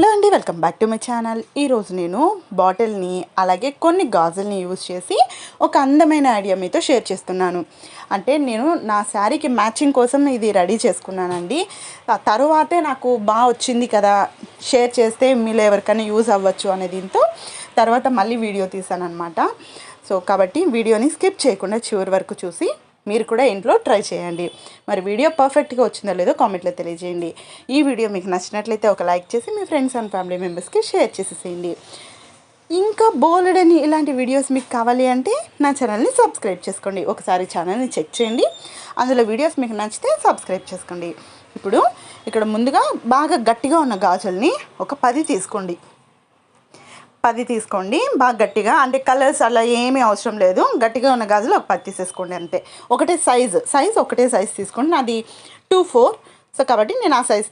Hello అండి welcome back to my channel. ఈరోజు నేను బాటిల్ని అలాగే కొన్ని గాజుల్ని యూజ్ చేసి ఒక అందమైన ఐడియా మీతో షేర్ చేస్తున్నాను. అంటే నేను నా శారీకి మ్యాచింగ్ కోసం ఇది రెడీ చేసుకున్నానండి. తరువాతే నాకు బాగా వచ్చింది కదా షేర్ చేస్తే మీలో ఎవరికైనా యూజ్ అవ్వచ్చు అనే దీంతో తర్వాత మళ్ళీ వీడియో తీసాను అనమాట సో కాబట్టి వీడియోని స్కిప్ చేయకుండా చివరి వరకు చూసి మీరు కూడా ఇంట్లో ట్రై చేయండి. మరి వీడియో పర్ఫెక్ట్గా వచ్చిందో లేదో కామెంట్లో తెలియజేయండి. ఈ వీడియో మీకు నచ్చినట్లయితే ఒక లైక్ చేసి మీ ఫ్రెండ్స్ అండ్ ఫ్యామిలీ మెంబర్స్కి షేర్ చేసేసేయండి. ఇంకా బోలెడని ఇలాంటి వీడియోస్ మీకు కావాలి అంటే నా ఛానల్ని సబ్స్క్రైబ్ చేసుకోండి. ఒకసారి ఛానల్ని చెక్ చేయండి. అందులో వీడియోస్ మీకు నచ్చితే సబ్స్క్రైబ్ చేసుకోండి. ఇప్పుడు ఇక్కడ ముందుగా బాగా గట్టిగా ఉన్న గాజుల్ని ఒక పది తీసుకోండి. పది తీసుకోండి. బాగా గట్టిగా. అంటే కలర్స్ అలా ఏమీ అవసరం లేదు. గట్టిగా ఉన్న గాజులు ఒక పది తీసేసుకోండి అంతే. ఒకటే సైజు. సైజ్ ఒకటే సైజ్ తీసుకోండి. నాది టూ ఫోర్. సో కాబట్టి నేను ఆ సైజ్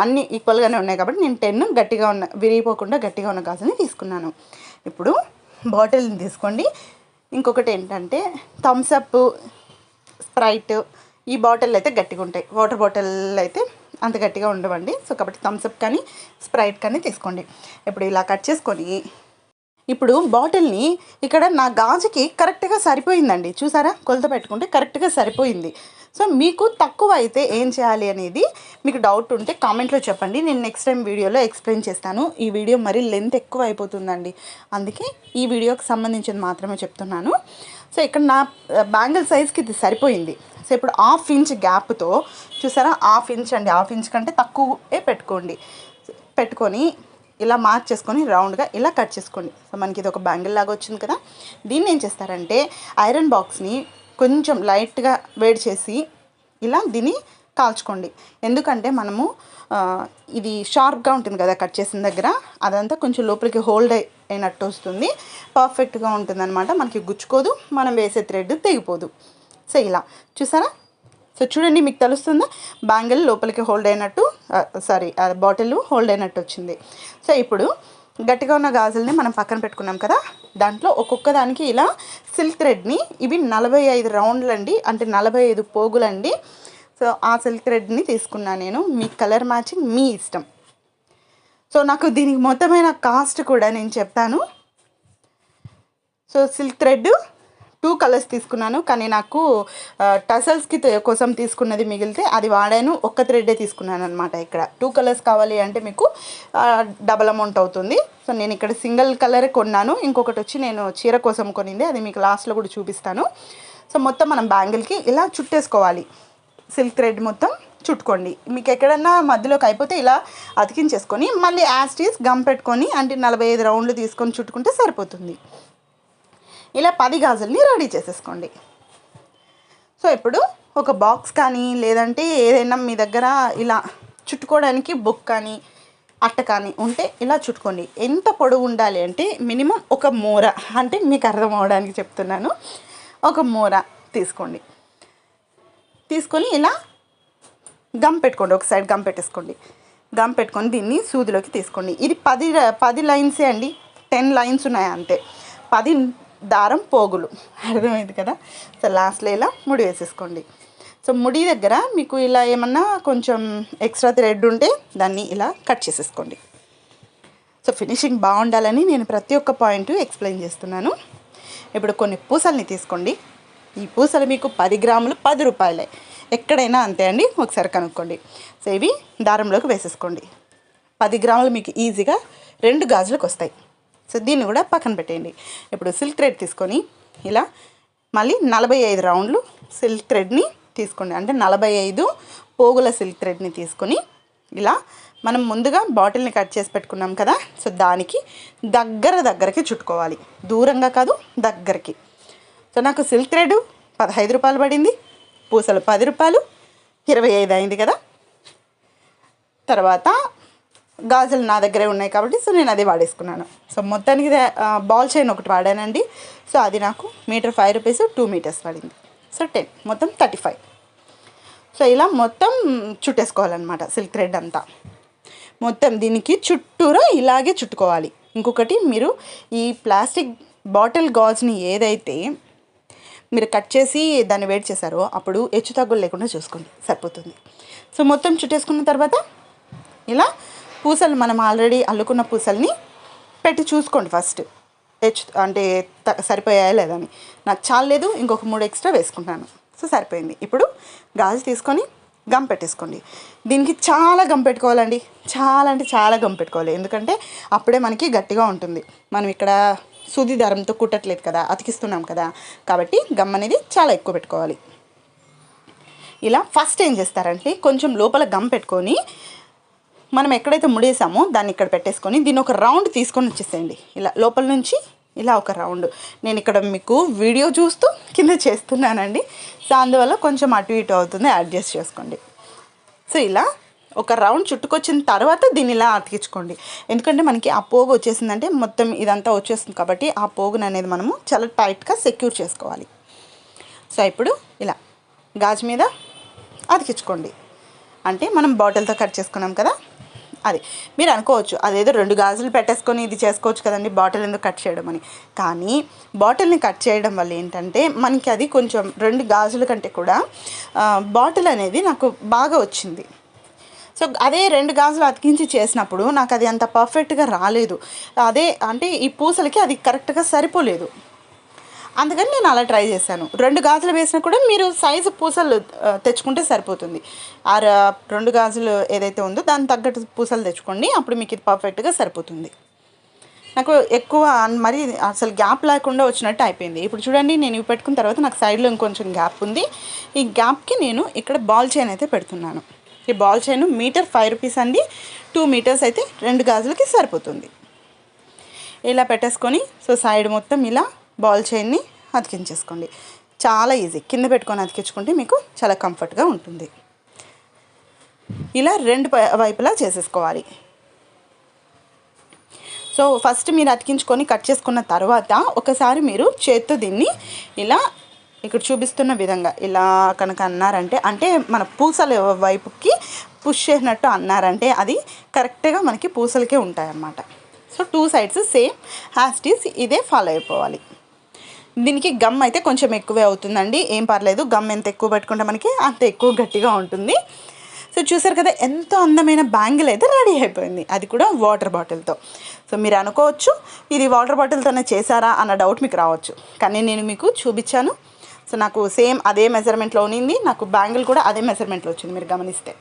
అన్నీ ఈక్వల్గానే ఉన్నాయి కాబట్టి నేను టెన్ గట్టిగా ఉన్న విరిగిపోకుండా గట్టిగా ఉన్న గాజుని తీసుకున్నాను. ఇప్పుడు బాటిల్ని తీసుకోండి. ఇంకొకటి ఏంటంటే థమ్స్అప్ స్ప్రైట్ ఈ బాటిల్ అయితే గట్టిగా ఉంటాయి. వాటర్ బాటిల్ అయితే అంత గట్టిగా ఉండవండి. సో కాబట్టి థమ్స్అప్ కానీ స్ప్రైట్ కానీ తీసుకోండి. ఇప్పుడు ఇలా కట్ చేసుకొని ఇప్పుడు బాటిల్ని ఇక్కడ నా గాజుకి కరెక్ట్గా సరిపోయిందండి. చూసారా? కొలత పెట్టుకుంటే కరెక్ట్గా సరిపోయింది. సో మీకు తక్కువ అయితే ఏం చేయాలి అనేది మీకు డౌట్ ఉంటే కామెంట్లో చెప్పండి. నేను నెక్స్ట్ టైం వీడియోలో ఎక్స్ప్లెయిన్ చేస్తాను. ఈ వీడియో మరీ లెంత్ ఎక్కువ అయిపోతుందండి. అందుకే ఈ వీడియోకి సంబంధించింది మాత్రమే చెప్తున్నాను. సో ఇక్కడ నా బ్యాంగిల్ సైజ్కి ఇది సరిపోయింది. సో ఇప్పుడు హాఫ్ ఇంచ్ గ్యాప్తో చూసారా? హాఫ్ ఇంచ్ అండి. హాఫ్ ఇంచ్ కంటే తక్కువే పెట్టుకోండి. పెట్టుకొని ఇలా మార్క్ చేసుకొని రౌండ్గా ఇలా కట్ చేసుకోండి. సో మనకి ఇది ఒక బ్యాంగిల్ లాగా వచ్చింది కదా? దీన్ని ఏం చేస్తారంటే ఐరన్ బాక్స్ని కొంచెం లైట్గా వేడి చేసి ఇలా దీన్ని కాల్చుకోండి. ఎందుకంటే మనము ఇది షార్ప్గా ఉంటుంది కదా కట్ చేసిన దగ్గర? అదంతా కొంచెం లోపలికి హోల్డ్ అయినట్టు వస్తుంది. పర్ఫెక్ట్గా ఉంటుంది అనమాట మనకి గుచ్చుకోదు. మనం వేసే థ్రెడ్ తెగిపోదు. సో ఇలా చూసారా? సో చూడండి మీకు తెలుస్తుందా? బ్యాంగిల్ లోపలికి హోల్డ్ అయినట్టు సారీ బాటిల్ హోల్డ్ అయినట్టు వచ్చింది. సో ఇప్పుడు గట్టిగా ఉన్న గాజుల్ని మనం పక్కన పెట్టుకున్నాం కదా? దాంట్లో ఒక్కొక్క దానికి ఇలా సిల్క్ థ్రెడ్ని ఇవి నలభై ఐదు రౌండ్లు అండి అంటే నలభై ఐదు పోగులండి. సో ఆ సిల్క్ థ్రెడ్ని తీసుకున్నా నేను. మీ కలర్ మ్యాచింగ్ మీ ఇష్టం. సో నాకు దీనికి మొత్తమైన కాస్ట్ కూడా నేను చెప్తాను. So silk thread two colours తీసుకున్నాను. కానీ నాకు టసల్స్కి కోసం తీసుకున్నది మిగిలితే అది వాడాను. ఒక్క థ్రెడ్డే తీసుకున్నాను అనమాట ఇక్కడ. టూ కలర్స్ కావాలి అంటే మీకు డబల్ అమౌంట్ అవుతుంది. సో నేను ఇక్కడ సింగిల్ కలర్ కొన్నాను. ఇంకొకటి వచ్చి నేను చీర కోసం కొనింది. అది మీకు లాస్ట్లో కూడా చూపిస్తాను. సో మొత్తం మనం బ్యాంగిల్కి ఇలా చుట్టేసుకోవాలి. సిల్క్ థ్రెడ్ మొత్తం చుట్టుకోండి. మీకు ఎక్కడన్నా మధ్యలోకి అయిపోతే ఇలా అతికించేసుకొని మళ్ళీ యాస్టీస్ గమ్ పెట్టుకొని అంటే నలభై ఐదు రౌండ్లు తీసుకొని చుట్టుకుంటే సరిపోతుంది. ఇలా పది గాజుల్ని రెడీ చేసేసుకోండి. సో ఇప్పుడు ఒక బాక్స్ కానీ లేదంటే ఏదైనా మీ దగ్గర ఇలా చుట్టుకోవడానికి బుక్ కానీ అట్ట కానీ ఉంటే ఇలా చుట్టుకోండి. ఎంత పొడవు ఉండాలి అంటే మినిమం ఒక మూర అంటే మీకు అర్థం అవడానికి చెప్తున్నాను. ఒక మూర తీసుకోండి. తీసుకొని ఇలా గమ్ పెట్టుకోండి ఒక సైడ్ గమ్ పెట్టేసుకోండి. గమ్ పెట్టుకొని దీన్ని సూదిలోకి తీసుకోండి. ఇది పది పది లైన్సే అండి. టెన్ లైన్స్ ఉన్నాయి అంతే పది దారం పోగులు. అర్థమైంది కదా? సో లాస్ట్లో ఇలా ముడి వేసేసుకోండి. సో ముడి దగ్గర మీకు ఇలా ఏమన్నా కొంచెం ఎక్స్ట్రా థ్రెడ్ ఉంటే దాన్ని ఇలా కట్ చేసేసుకోండి. సో ఫినిషింగ్ బాగుండాలని నేను ప్రతి ఒక్క పాయింట్ ఎక్స్ప్లెయిన్ చేస్తున్నాను. ఇప్పుడు కొన్ని పూసల్ని తీసుకోండి. ఈ పూసలు మీకు పది గ్రాములు పది రూపాయలే. ఎక్కడైనా అంతే అండి ఒకసారి కనుక్కోండి. సో ఇవి దారంలోకి వేసేసుకోండి. పది గ్రాములు మీకు ఈజీగా రెండు గాజులకు వస్తాయి. సో దీన్ని కూడా పక్కన పెట్టేయండి. ఇప్పుడు సిల్క్ థ్రెడ్ తీసుకొని ఇలా మళ్ళీ నలభై ఐదు రౌండ్లు సిల్క్ థ్రెడ్ని తీసుకోండి. అంటే నలభై ఐదు పోగుల సిల్క్ థ్రెడ్ని తీసుకొని ఇలా మనం ముందుగా బాటిల్ని కట్ చేసి పెట్టుకున్నాం కదా సో దానికి దగ్గర దగ్గరకి చుట్టుకోవాలి. దూరంగా కాదు దగ్గరికి. సో నాకు సిల్క్ థ్రెడ్ పదహైదు రూపాయలు పడింది పూసలు పది రూపాయలు ఇరవై ఐదు అయింది కదా. తర్వాత గాజులు నా దగ్గరే ఉన్నాయి కాబట్టి సో నేను అది వాడేసుకున్నాను. సో మొత్తానికి బాల్ చైన్ ఒకటి వాడానండి. సో అది నాకు metre five rupees two metres పడింది. సో టెన్ మొత్తం థర్టీ ఫైవ్ సో ఇలా మొత్తం చుట్టేసుకోవాలన్నమాట సిల్క్ థ్రెడ్ అంతా. మొత్తం దీనికి చుట్టూరా ఇలాగే చుట్టుకోవాలి. ఇంకొకటి మీరు ఈ ప్లాస్టిక్ బాటిల్ గాజ్ని ఏదైతే మీరు కట్ చేసి దాన్ని వేడి చేశారో అప్పుడు హెచ్చు తగ్గులు లేకుండా చూసుకోండి. సరిపోతుంది. సో మొత్తం చుట్టేసుకున్న తర్వాత ఇలా పూసలు మనం ఆల్రెడీ అల్లుకున్న పూసల్ని పెట్టి చూసుకోండి ఫస్ట్. హెచ్ అంటే త- సరిపోయాయా లేదని నాకు చాలేదు ఇంకొక మూడు ఎక్స్ట్రా వేసుకుంటాను. సో సరిపోయింది. ఇప్పుడు గాజు తీసుకొని గమ్ పెట్టేసుకోండి. దీనికి చాలా గమ్ పెట్టుకోవాలండి. చాలా అంటే చాలా గమ్ పెట్టుకోవాలి. ఎందుకంటే అప్పుడే మనకి గట్టిగా ఉంటుంది. మనం ఇక్కడ సూది దారంతో కుట్టట్లేదు కదా అతికిస్తున్నాం కదా. కాబట్టి గమ్ అనేది చాలా ఎక్కువ పెట్టుకోవాలి. ఇలా ఫస్ట్ ఏం చేస్తారంటే కొంచెం లోపల గమ్ పెట్టుకొని మనం ఎక్కడైతే ముడేసామో దాన్ని ఇక్కడ పెట్టేసుకొని దీన్ని ఒక రౌండ్ తీసుకొని వచ్చేసేయండి. ఇలా లోపల నుంచి ఇలా ఒక రౌండ్. నేను ఇక్కడ మీకు వీడియో చూస్తూ కింద చేస్తున్నానండి. సో అందువల్ల కొంచెం అటు ఇటు అవుతుంది అడ్జస్ట్ చేసుకోండి. సో ఇలా ఒక రౌండ్ చుట్టుకొచ్చిన తర్వాత దీన్ని ఇలా అతికించుకోండి. ఎందుకంటే మనకి ఆ పోగు వచ్చేసిందంటే మొత్తం ఇదంతా వచ్చేస్తుంది కాబట్టి ఆ పోగును అనేది మనము చాలా టైట్గా సెక్యూర్ చేసుకోవాలి. సో ఇప్పుడు ఇలా గాజు మీద అతికించుకోండి. అంటే మనం బాటిల్తో కట్ చేసుకున్నాం కదా అది. మీరు అనుకోవచ్చు అదేదో రెండు గాజులు పెట్టేసుకొని ఇది చేసుకోవచ్చు కదండి బాటిల్ ఎందుకు కట్ చేయడం అని. కానీ బాటిల్ని కట్ చేయడం వల్ల ఏంటంటే మనకి అది కొంచెం రెండు గాజుల కంటే కూడా బాటిల్ అనేది నాకు బాగా వచ్చింది. సో అదే రెండు గాజులు అతికించి చేసినప్పుడు నాకు అది అంత పర్ఫెక్ట్గా రాలేదు. అదే అంటే ఈ పూసలకి అది కరెక్ట్గా సరిపోలేదు. అందుకని నేను అలా ట్రై చేశాను. రెండు గాజులు వేసినా కూడా మీరు సైజు పూసలు తెచ్చుకుంటే సరిపోతుంది. ఆ రెండు గాజులు ఏదైతే ఉందో దాని తగ్గట్టు పూసలు తెచ్చుకోండి. అప్పుడు మీకు ఇది పర్ఫెక్ట్గా సరిపోతుంది. నాకు ఎక్కువ మరి అసలు గ్యాప్ లేకుండా వచ్చినట్టు అయిపోయింది. ఇప్పుడు చూడండి నేను ఇవి పెట్టుకున్న తర్వాత నాకు సైడ్లో ఇంకొంచెం గ్యాప్ ఉంది. ఈ గ్యాప్కి నేను ఇక్కడ బాల్ చైన్ అయితే పెడుతున్నాను. ఈ ball chain metre five rupees అండి. టూ మీటర్స్ అయితే రెండు గాజులకి సరిపోతుంది. ఇలా పెట్టేసుకొని సో సైడ్ మొత్తం ఇలా బాల్ చైన్ని అతికించేసుకోండి. చాలా ఈజీ. కింద పెట్టుకొని అతికించుకుంటే మీకు చాలా కంఫర్ట్గా ఉంటుంది. ఇలా రెండు పై- వైపులా చేసేసుకోవాలి. సో ఫస్ట్ మీరు అతికించుకొని కట్ చేసుకున్న తర్వాత ఒకసారి మీరు చేత్తో దీన్ని ఇలా ఇక్కడ చూపిస్తున్న విధంగా ఇలా కనుక అన్నారంటే అంటే మన పూసల వైపుకి పుష్ చేసినట్టు అన్నారంటే అది కరెక్ట్గా మనకి పూసలకే ఉంటాయన్నమాట. సో టూ సైడ్స్ సేమ్ హ్యాస్టీస్ ఇదే ఫాలో అయిపోవాలి. దీనికి గమ్ అయితే కొంచెం ఎక్కువే అవుతుందండి. ఏం పర్లేదు గమ్ ఎంత ఎక్కువ పెట్టుకుంటే మనకి అంత ఎక్కువ గట్టిగా ఉంటుంది. సో చూసారు కదా ఎంతో అందమైన బ్యాంగిల్ అయితే రెడీ అయిపోయింది. అది కూడా వాటర్ బాటిల్తో. సో మీరు అనుకోవచ్చు ఇది వాటర్ బాటిల్తోనే చేశారా అన్న డౌట్ మీకు రావచ్చు. కానీ నేను మీకు చూపించాను. సో నాకు సేమ్ అదే మెజర్మెంట్లో ఉన్నింది నాకు బ్యాంగిల్ కూడా అదే మెజర్మెంట్లో వచ్చింది మీరు గమనిస్తే.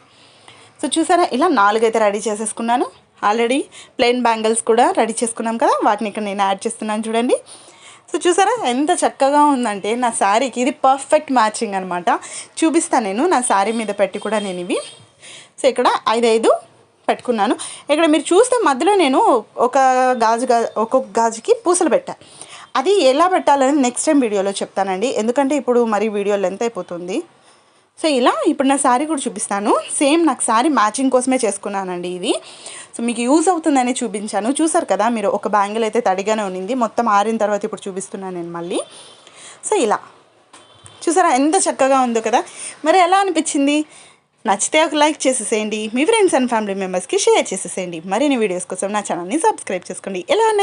సో చూసారా ఇలా నాలుగైతే రెడీ చేసేసుకున్నాను. ఆల్రెడీ ప్లెయిన్ బ్యాంగిల్స్ కూడా రెడీ చేసుకున్నాం కదా వాటిని ఇక్కడ నేను యాడ్ చేస్తున్నాను చూడండి. సో చూసారా? ఎంత చక్కగా ఉందంటే నా శారీకి ఇది పర్ఫెక్ట్ మ్యాచింగ్ అనమాట చూపిస్తాను నేను నా శారీ మీద పెట్టి కూడా నేను ఇవి. సో ఇక్కడ ఐదు ఐదు పెట్టుకున్నాను. ఇక్కడ మీరు చూస్తే మధ్యలో నేను ఒక గాజు గా ఒక్కొక్క గాజుకి పూసలు పెట్టాను అది ఎలా పెట్టాలని నెక్స్ట్ టైం వీడియోలో చెప్తానండి. ఎందుకంటే ఇప్పుడు మరి వీడియో లెంత్ అయిపోతుంది. సో ఇలా ఇప్పుడు నా శారీ కూడా చూపిస్తాను. సేమ్ నాకు శారీ మ్యాచింగ్ కోసమే చేసుకున్నానండి ఇది. సో మీకు యూజ్ అవుతుందని చూపించాను. చూసారు కదా మీరు ఒక బ్యాంగిల్ అయితే తడిగానే ఉన్నింది. మొత్తం ఆరిన తర్వాత ఇప్పుడు చూపిస్తున్నాను నేను మళ్ళీ. సో ఇలా. చూసారా ఎంత చక్కగా ఉందో కదా. మరి ఎలా అనిపించింది? నచ్చితే ఒక లైక్ చేసేసేయండి. మీ ఫ్రెండ్స్ అండ్ ఫ్యామిలీ మెంబర్స్కి షేర్ చేసేసేయండి. మరిన్ని వీడియోస్ కోసం నా ఛానల్ని సబ్స్క్రైబ్ చేసుకోండి. ఎలా ఉన్నాయి?